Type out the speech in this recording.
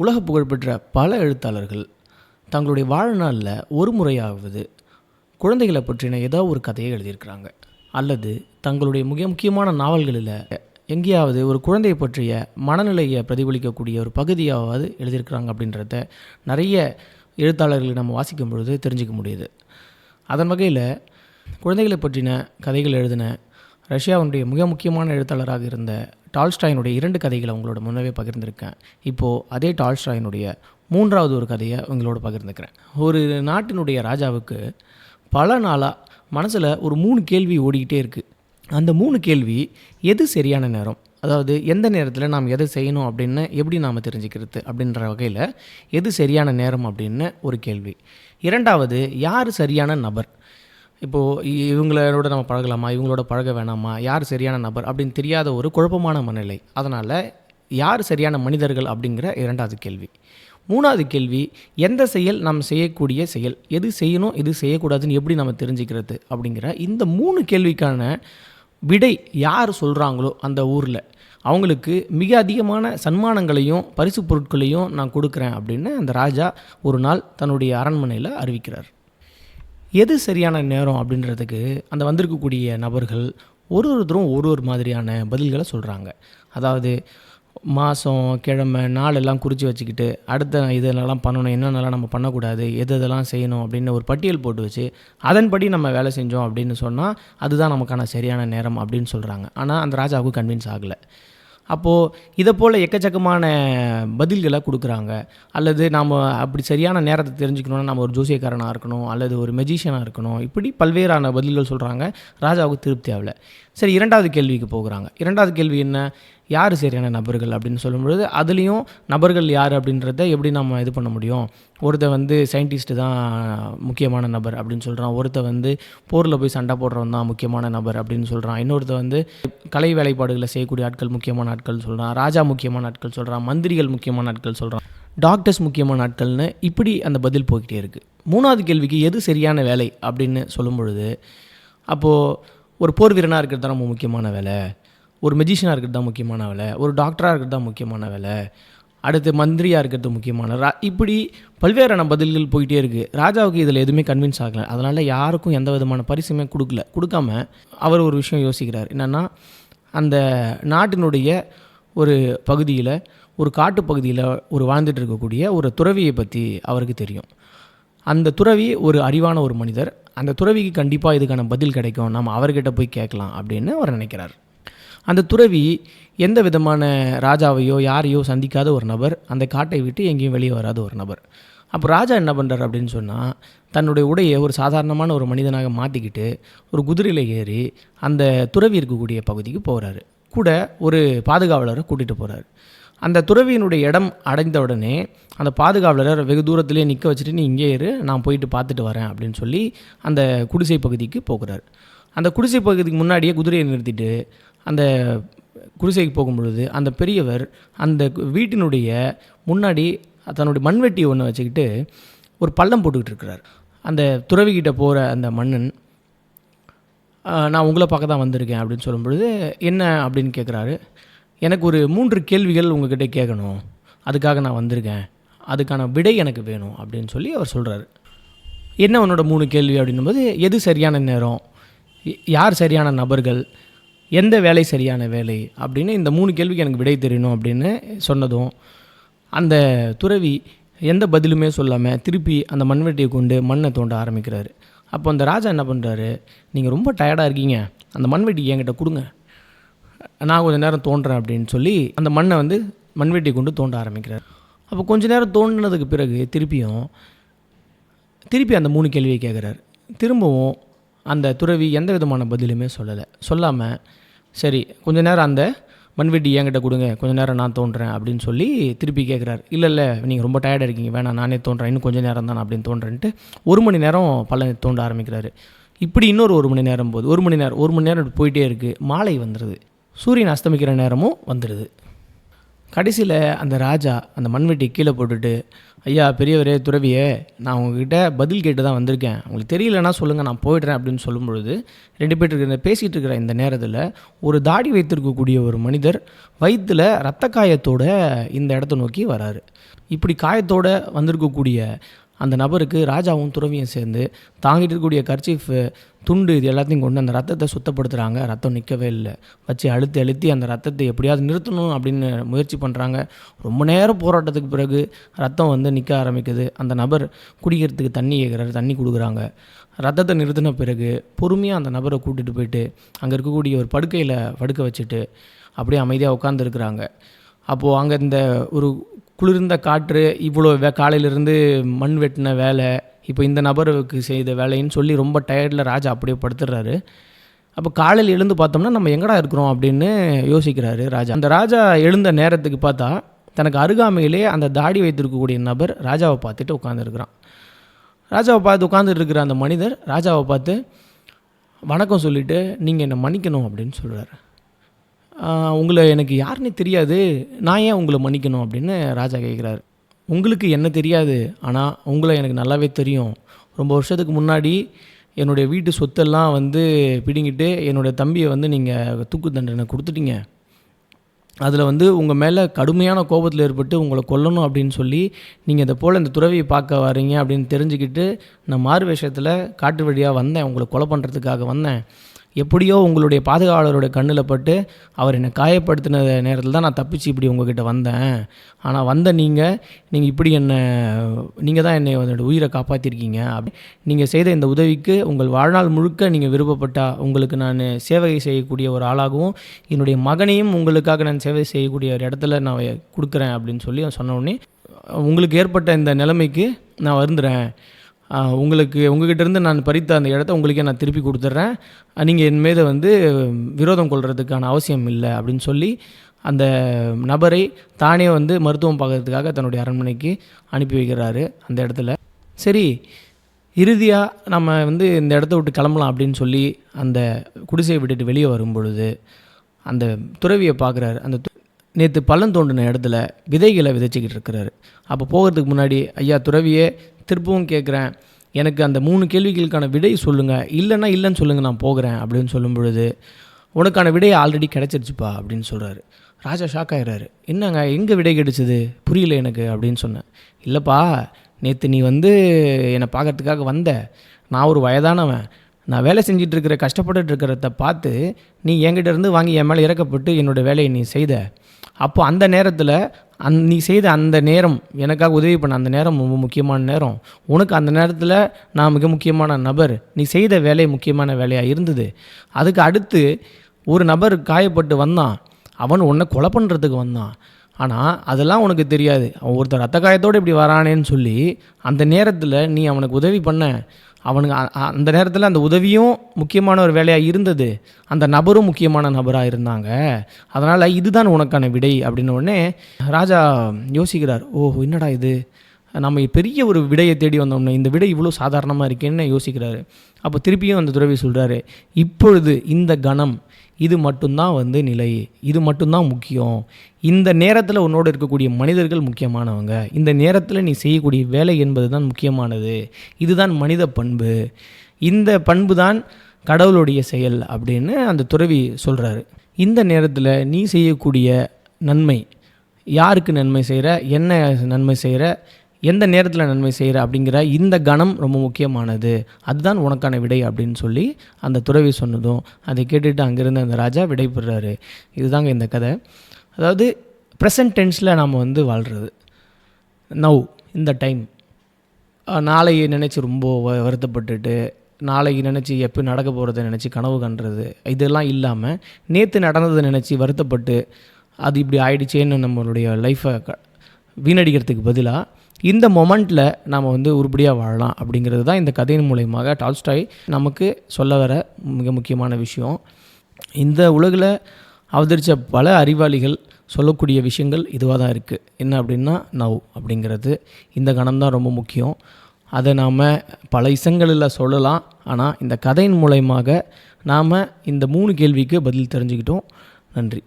உலக புகழ்பெற்ற பல எழுத்தாளர்கள் தங்களுடைய வாழ்நாளில் ஒரு முறையாவது குழந்தைகளை பற்றின ஏதோ ஒரு கதையை எழுதியிருக்கிறாங்க. அல்லது தங்களுடைய மிக முக்கியமான நாவல்களில் எங்கேயாவது ஒரு குழந்தையை பற்றிய மனநிலையை பிரதிபலிக்கக்கூடிய ஒரு பகுதியாவது எழுதியிருக்கிறாங்க அப்படின்றத நிறைய எழுத்தாளர்களை நம்ம வாசிக்கும் பொழுது தெரிஞ்சுக்க முடியுது. அதன் வகையில் குழந்தைகளை பற்றின கதைகள் எழுதின ரஷ்யாவுடைய மிக முக்கியமான எழுத்தாளராக இருந்த டால்ஸ்டாயினுடைய இரண்டு கதைகளை உங்களோட முன்னவே பகிர்ந்திருக்கேன். இப்போது அதே டால்ஸ்டாயினுடைய மூன்றாவது ஒரு கதையை உங்களோட பகிர்ந்துக்கிறேன். ஒரு நாட்டினுடைய ராஜாவுக்கு பல நாளாக மனசில் ஒரு மூணு கேள்வி ஓடிக்கிட்டே இருக்குது அந்த மூணு கேள்வி எது சரியான நேரம்? அதாவது எந்த நேரத்தில் நாம் எதை செய்யணும் அப்படின்னு எப்படி நாம் தெரிஞ்சுக்கிறது அப்படின்ற வகையில் எது சரியான நேரம் அப்படின்னு ஒரு கேள்வி. இரண்டாவது யார் சரியான நபர்? இப்போது இவங்களோட நம்ம பழகலாமா? இவங்களோட பழக வேணாமா? யார் சரியான நபர்? அப்படின்னு தெரியாத ஒரு குழப்பமான மனநிலை. அதனால் யார் சரியான மனிதர்கள் அப்படிங்கிற இரண்டாவது கேள்வி. மூணாவது கேள்வி எந்த செயல் நாம் செய்யக்கூடிய செயல்? எது செய்யணும் எது செய்யக்கூடாதுன்னு எப்படி நம்ம தெரிஞ்சுக்கிறது? அப்படிங்கிற இந்த மூணு கேள்விக்கான விடை யார் சொல்கிறாங்களோ அந்த ஊரில் அவங்களுக்கு மிக அதிகமான சன்மானங்களையும் பரிசு பொருட்களையும் நான் கொடுக்குறேன் அப்படின்னு அந்த ராஜா ஒரு நாள் தன்னுடைய அரண்மனையில் அறிவிக்கிறார். எது சரியான நேரம் அப்படின்றதுக்கு அந்த வந்திருக்கக்கூடிய நபர்கள் ஒரு ஒருத்தரும் ஒரு ஒரு மாதிரியான பதில்களை சொல்கிறாங்க அதாவது மாதம் கிழமை நாளெல்லாம் குறித்து வச்சுக்கிட்டு அடுத்த இதெல்லாம் பண்ணணும் என்னென்னலாம் நம்ம பண்ணக்கூடாது எது எதெல்லாம் செய்யணும் அப்படின்னு ஒரு பட்டியல் போட்டு வச்சு அதன்படி நம்ம வேலை செஞ்சோம் அப்படின்னு சொன்னால் அதுதான் நமக்கான சரியான நேரம் அப்படின்னு சொல்கிறாங்க ஆனால் அந்த ராஜாவுக்கு கன்வின்ஸ் ஆகலை. அப்போது இதை போல் எக்கச்சக்கமான பதில்களை கொடுக்குறாங்க. அல்லது நாம் அப்படி சரியான நேரத்தை தெரிஞ்சுக்கணுன்னா நம்ம ஒரு ஜோசியக்காரனாக இருக்கணும் அல்லது ஒரு மெஜிஷியனாக இருக்கணும். இப்படி பல்வேறான பதில்கள் சொல்கிறாங்க ராஜாவுக்கு திருப்தி ஆகலை. சரி இரண்டாவது கேள்விக்கு போகிறாங்க. இரண்டாவது கேள்வி என்ன? யார் சரியான நபர்கள் அப்படின்னு சொல்லும்பொழுது அதுலேயும் நபர்கள் யார் அப்படின்றத எப்படி நம்ம இது பண்ண முடியும்? ஒருத்தர் வந்து சயின்டிஸ்ட்டு தான் முக்கியமான நபர் அப்படின்னு சொல்கிறான் ஒருத்தர் வந்து போரில் போய் சண்டை போடுறவன் தான் முக்கியமான நபர் அப்படின்னு சொல்கிறான் இன்னொருத்த வந்து கலை வேலைப்பாடுகளை செய்யக்கூடிய ஆட்கள் முக்கியமான ஆட்கள் சொல்கிறான் ராஜா முக்கியமான ஆட்கள் சொல்கிறான் மந்திரிகள் முக்கியமான ஆட்கள் சொல்கிறான் டாக்டர்ஸ் முக்கியமான ஆட்கள்னு இப்படி அந்த பதில் போய்கிட்டே இருக்குது மூணாவது கேள்விக்கு எது சரியான வேலை அப்படின்னு சொல்லும் பொழுது அப்போது ஒரு போர் வீரனாக இருக்கிறது தான் ரொம்ப முக்கியமான வேலை. ஒரு மெஜிஷியனாக இருக்கிறது தான் முக்கியமான வேலை. ஒரு டாக்டராக இருக்கிறது தான் முக்கியமான வேலை. அடுத்து மந்திரியாக இருக்கிறது முக்கியமான ரா இப்படி பல்வேறான பதில்கள் போயிட்டே இருக்குது ராஜாவுக்கு இதில் எதுவுமே கன்வின்ஸ் ஆகலை. அதனால் யாருக்கும் எந்த விதமான பரிசுமே கொடுக்கல. கொடுக்காம அவர் ஒரு விஷயம் யோசிக்கிறார். என்னென்னா அந்த நாட்டினுடைய ஒரு பகுதியில் ஒரு காட்டு பகுதியில் ஒரு வாழ்ந்துட்டு இருக்கக்கூடிய ஒரு துறவியை பற்றி அவருக்கு தெரியும். அந்த துறவி ஒரு அறிவான ஒரு மனிதர். அந்த துறவிக்கு கண்டிப்பாக இதுக்கான பதில் கிடைக்கும். நம்ம அவர்கிட்ட போய் கேட்கலாம் அப்படின்னு அவர் நினைக்கிறார். அந்த துறவி எந்த விதமான ராஜாவையோ யாரையோ சந்திக்காத ஒரு நபர் அந்த காட்டை விட்டு எங்கேயும் வெளியே வராத ஒரு நபர். அப்போ ராஜா என்ன பண்ணுறார் அப்படின்னு சொன்னால் தன்னுடைய உடையை ஒரு சாதாரணமான ஒரு மனிதனாக மாற்றிக்கிட்டு ஒரு குதிரையில் ஏறி அந்த துறவி இருக்கக்கூடிய பகுதிக்கு போகிறாரு கூட ஒரு பாதுகாவலரை கூட்டிகிட்டு போகிறார் அந்த துறவியினுடைய இடம் அடைந்த உடனே அந்த பாதுகாவலரை வெகு தூரத்திலே நிற்க வச்சுட்டு நீ இங்கே இரு நான் போயிட்டு பார்த்துட்டு வரேன் அப்படின்னு சொல்லி அந்த குடிசை பகுதிக்கு போகிறார். அந்த குடிசை பகுதிக்கு முன்னாடியே குதிரையை நிறுத்திட்டு அந்த குடிசைக்கு போகும்பொழுது அந்த பெரியவர் அந்த வீட்டினுடைய முன்னாடி தன்னுடைய மண்வெட்டி ஒன்று வச்சுக்கிட்டு ஒரு பள்ளம் போட்டுக்கிட்டு இருக்கிறார். அந்த துறவிக்கிட்ட போகிற அந்த மன்னன் நான் உங்களை பார்க்க தான் வந்திருக்கேன் அப்படின்னு சொல்லும் பொழுது என்ன? அப்படின்னு கேட்குறாரு எனக்கு ஒரு மூன்று கேள்விகள் உங்ககிட்ட கேட்கணும் அதுக்காக நான் வந்திருக்கேன். அதுக்கான விடை எனக்கு வேணும் அப்படின்னு சொல்லி அவர் சொல்கிறாரு என்ன உன்னோட மூணு கேள்வி? அப்படின்னும்போது எது சரியான நேரம்? யார் சரியான நபர்கள்? எந்த வேலை சரியான வேலை அப்படின்னு இந்த மூணு கேள்விக்கு எனக்கு விடை தெரியணும் அப்படின்னு சொன்னதும் அந்த துறவி எந்த பதிலுமே சொல்லாமல் திருப்பி அந்த மண்வெட்டியை கொண்டு மண்ணை தோண்ட ஆரம்பிக்கிறாரு. அப்போ அந்த ராஜா என்ன பண்ணுறாரு நீங்கள் ரொம்ப டயர்டாக இருக்கீங்க அந்த மண்வெட்டி என்கிட்ட கொடுங்க. நான் கொஞ்ச நேரம் தோன்றேன் அப்படின்னு சொல்லி அந்த மண்ணை வந்து மண்வெட்டி கொண்டு தோண்ட ஆரம்பிக்கிறார். அப்போ கொஞ்ச நேரம் தோண்டினதுக்கு பிறகு திருப்பியும் திருப்பி அந்த மூணு கேள்வியை கேட்குறாரு திரும்பவும் அந்த துறவி எந்த விதமான பதிலுமே சொல்லலை. சொல்லாமல் சரி கொஞ்ச நேரம் அந்த மண்வெட்டி என்கிட்ட கொடுங்க கொஞ்ச நேரம் நான் தோன்றேன் அப்படின்னு சொல்லி திருப்பி கேட்குறாரு இல்லை இல்லை நீங்கள் ரொம்ப டயர்டாக இருக்கீங்க வேணாம் நானே தோன்றேன் இன்னும் கொஞ்சம் நேரம் தான் அப்படின்னு தோன்றேன்ட்டு ஒரு மணி நேரம் பல தோண்ட ஆரம்பிக்கிறாரு. இப்படி இன்னொரு ஒரு மணி நேரம் போகுது. ஒரு மணி நேரம் ஒரு மணி நேரம் போயிட்டே இருக்குது மாலை வந்துடுது சூரியன் அஸ்தமிக்கிற நேரமும் வந்துடுது கடைசியில் அந்த ராஜா அந்த மண்வெட்டி கீழே போட்டுட்டு ஐயா பெரியவரே துறவியே நான் உங்ககிட்ட பதில் கேட்டு தான் வந்திருக்கேன். உங்களுக்கு தெரியலன்னா சொல்லுங்கள் நான் போயிடுறேன் அப்படின்னு சொல்லும்பொழுது ரெண்டு பேர் இருக்கிற பேசிகிட்டு இருக்கிற இந்த நேரத்தில் ஒரு தாடி வைத்திருக்கக்கூடிய ஒரு மனிதர் வயிற்றில் ரத்த காயத்தோட இந்த இடத்த நோக்கி வராரு. இப்படி காயத்தோட வந்திருக்கக்கூடிய அந்த நபருக்கு ராஜாவும் துறவியும் சேர்ந்து தாங்கிட்டு இருக்கக்கூடிய கர்ச்சீஃபு துண்டு இது எல்லாத்தையும் கொண்டு அந்த ரத்தத்தை சுத்தப்படுத்துகிறாங்க ரத்தம் நிற்கவே இல்லை. வச்சு அழுத்தி அழுத்தி அந்த ரத்தத்தை எப்படியாவது நிறுத்தணும் அப்படின்னு முயற்சி பண்ணுறாங்க ரொம்ப நேரம் போராட்டத்துக்கு பிறகு ரத்தம் வந்து நிற்க ஆரம்பிக்குது. அந்த நபர் குடிக்கிறதுக்கு தண்ணி கேட்குறாரு தண்ணி கொடுக்குறாங்க. ரத்தத்தை நிறுத்தின பிறகு பொறுமையாக அந்த நபரை கூட்டிகிட்டு போயிட்டு அங்கே இருக்கக்கூடிய ஒரு படுக்கையில் படுக்க வச்சுட்டு அப்படியே அமைதியாக உட்காந்துருக்குறாங்க அப்போது அங்கே இந்த ஒரு குளிர்ந்த காற்று இவ்வளோ வே காலையிலேருந்து மண் வெட்டின வேலை இப்போ இந்த நபருக்கு செய்த வேலைன்னு சொல்லி ரொம்ப டயர்டில் ராஜா அப்படியே படுத்துடுறாரு அப்போ காலையில் எழுந்து பார்த்தோம்னா நம்ம எங்கடா இருக்கிறோம் அப்படின்னு யோசிக்கிறாரு ராஜா. அந்த ராஜா எழுந்த நேரத்துக்கு பார்த்தா தனக்கு அருகாமையிலே அந்த தாடி வைத்திருக்கக்கூடிய நபர் ராஜாவை பார்த்துட்டு உட்காந்துருக்கிறான் ராஜாவை பார்த்து உட்காந்துட்டு இருக்கிற அந்த மனிதர் ராஜாவை பார்த்து வணக்கம் சொல்லிவிட்டு நீங்கள் என்னை மன்னிக்கணும் அப்படின்னு சொல்கிறாரு உங்களை எனக்கு யாருன்னே தெரியாது. நான் ஏன் உங்களை மன்னிக்கணும் அப்படின்னு ராஜா கேட்குறாரு. உங்களுக்கு என்ன தெரியாது ஆனால் உங்களை எனக்கு நல்லாவே தெரியும். ரொம்ப வருஷத்துக்கு முன்னாடி என்னுடைய வீட்டு சொத்தெல்லாம் வந்து பிடுங்கிட்டு என்னுடைய தம்பியை வந்து நீங்கள் தூக்கு தண்டனை கொடுத்துட்டீங்க. அதில் வந்து உங்கள் மேலே கடுமையான கோபத்தில் ஏற்பட்டு உங்களை கொல்லணும் அப்படின்னு சொல்லி நீங்கள் இதை போல் இந்த துறவியை பார்க்க வரீங்க அப்படின்னு தெரிஞ்சுக்கிட்டு நான் மாறு வேஷத்தில் காட்டு வழியாக வந்தேன். உங்களை கொலை பண்ணுறதுக்காக வந்தேன். எப்படியோ உங்களுடைய பாதுகாவலருடைய கண்ணில் பட்டு அவர் என்னை காயப்படுத்தின நேரத்தில் தான் நான் தப்பிச்சு இப்படி உங்ககிட்ட வந்தேன். ஆனால் வந்த நீங்கள் நீங்கள் இப்படி என்னை நீங்கள் தான் என்னை என்னோட உயிரை காப்பாற்றிருக்கீங்க அப்படி நீங்கள் செய்த இந்த உதவிக்கு உங்கள் வாழ்நாள் முழுக்க நீங்கள் விருப்பப்பட்டால் உங்களுக்கு நான் சேவை செய்யக்கூடிய ஒரு ஆளாகவும் என்னுடைய மகனையும் உங்களுக்காக நான் சேவை செய்யக்கூடிய ஒரு இடத்துல நான் கொடுக்குறேன் அப்படின்னு சொல்லி சொன்ன உடனே உங்களுக்கு ஏற்பட்ட இந்த நிலைமைக்கு நான் வருந்துறேன். உங்களுக்கு உங்ககிட்ட இருந்து நான் பறித்த அந்த இடத்த உங்களுக்கே நான் திருப்பி கொடுத்துட்றேன். நீங்கள் என் மீது வந்து விரோதம் கொள்கிறதுக்கான அவசியம் இல்லை அப்படின்னு சொல்லி அந்த நபரை தானே வந்து மருத்துவம் பார்க்கறதுக்காக தன்னுடைய அரண்மனைக்கு அனுப்பி வைக்கிறாரு அந்த இடத்துல. சரி இறுதியாக நம்ம வந்து இந்த இடத்த விட்டு கிளம்பலாம் அப்படின்னு சொல்லி அந்த குடிசையை விட்டுட்டு வெளியே வரும் பொழுது அந்த துறவியை பார்க்குறாரு. அந்த நேற்று பள்ளம் தோண்டின இடத்துல விதைகளை விதைச்சிக்கிட்டு இருக்கிறாரு. அப்போ போகிறதுக்கு முன்னாடி ஐயா துறவியே திருப்பவும் கேட்குறேன் எனக்கு அந்த மூணு கேள்விகளுக்கான விடை சொல்லுங்கள் இல்லைன்னா இல்லைன்னு சொல்லுங்கள் நான் போகிறேன் அப்படின்னு சொல்லும் பொழுது உனக்கான விடை ஆல்ரெடி கிடச்சிருச்சுப்பா அப்படின்னு சொல்கிறாரு ராஜா ஷாக் ஆகிறாரு என்னங்க எங்கே விடை கிடைச்சிது? புரியல எனக்கு அப்படின்னு சொன்னேன். இல்லைப்பா நேற்று நீ வந்து என்னை பார்க்கறதுக்காக வந்த. நான் ஒரு வயதானவன். நான் வேலை செஞ்சிட்ருக்கிற கஷ்டப்பட்டுட்டு இருக்கிறத பார்த்து நீ என்கிட்ட இருந்து வாங்கி என் மேலே இறக்கப்பட்டு என்னோடய வேலையை நீ செய்த. அப்போ அந்த நேரத்தில் அந் நீ செய்த அந்த நேரம் எனக்காக உதவி பண்ண அந்த நேரம் ரொம்ப முக்கியமான நேரம். உனக்கு அந்த நேரத்தில் நான் மிக முக்கியமான நபர். நீ செய்த வேலை முக்கியமான வேலையாக இருந்தது. அதுக்கு அடுத்து ஒரு நபர் காயப்பட்டு வந்தான். அவன் உன்னை கொலை பண்ணுறதுக்கு வந்தான். ஆனால் அதெல்லாம் உனக்கு தெரியாது. அவன் ஒருத்தர் ரத்த காயத்தோடு இப்படி வரானேன்னு சொல்லி அந்த நேரத்தில் நீ அவனுக்கு உதவி பண்ண. அவனுங்க அந்த நேரத்தில் அந்த உதவியும் முக்கியமான ஒரு வேலையாக இருந்தது. அந்த நபரும் முக்கியமான நபராக இருந்தாங்க. அதனால் இதுதான் உனக்கான விடை அப்படின்ன உடனே ராஜா யோசிக்கிறார் ஓ என்னடா இது? நம்ம பெரிய ஒரு விடையை தேடி வந்தோம்னா இந்த விடை இவ்வளோ சாதாரணமாக இருக்கேன்னு யோசிக்கிறாரு. அப்போ திருப்பியும் அந்த துறவி சொல்கிறாரு இப்பொழுது இந்த கணம் இது மட்டும்தான் வந்து நிலை. இது மட்டும்தான் முக்கியம். இந்த நேரத்தில் உன்னோடு இருக்கக்கூடிய மனிதர்கள் முக்கியமானவங்க. இந்த நேரத்தில் நீ செய்யக்கூடிய வேலை என்பது தான் முக்கியமானது. இதுதான் மனித பண்பு. இந்த பண்பு தான் கடவுளுடைய செயல் அப்படின்னு அந்த துறவி சொல்கிறாரு இந்த நேரத்தில் நீ செய்யக்கூடிய நன்மை யாருக்கு நன்மை செய்கிற என்ன நன்மை செய்கிற எந்த நேரத்தில் நன்மை செய்கிற அப்படிங்கிற இந்த கணம் ரொம்ப முக்கியமானது. அதுதான் உனக்கான விடை அப்படின்னு சொல்லி அந்த துறவி சொன்னதும் அதை கேட்டுட்டு அங்கேருந்து அந்த ராஜா விடைபெறாரு. இதுதாங்க இந்த கதை. அதாவது ப்ரெசன்ட் டென்ஸில் நாம் வந்து வாழ்கிறது நவ் இந்த டைம் நாளையை நினச்சி ரொம்ப வ வருத்தப்பட்டுட்டு நாளைக்கு நினச்சி எப்போ நடக்க போகிறத நினச்சி கனவு கண்டுறது இதெல்லாம் இல்லாமல் நேற்று நடந்ததை நினச்சி வருத்தப்பட்டு அது இப்படி ஆயிடுச்சேன்னு நம்மளுடைய லைஃப்பை க வீணடிக்கிறதுக்கு பதிலாக இந்த மொமெண்ட்டில் நாம் வந்து உருப்படியாக வாழலாம் அப்படிங்கிறது தான் இந்த கதையின் மூலயமாக டால்ஸ்டாய் நமக்கு சொல்ல வர மிக முக்கியமான விஷயம். இந்த உலகில் அவதரித்த பல அறிவாளிகள் சொல்லக்கூடிய விஷயங்கள் இதுவாக தான் இருக்குது என்ன அப்படின்னா நவ் அப்படிங்கிறது. இந்த கணம் தான் ரொம்ப முக்கியம். அதை நாம் பல இசங்களில் சொல்லலாம். ஆனால் இந்த கதையின் மூலயமாக நாம் இந்த மூணு கேள்விக்கு பதில் தெரிஞ்சுக்கிட்டோம். நன்றி.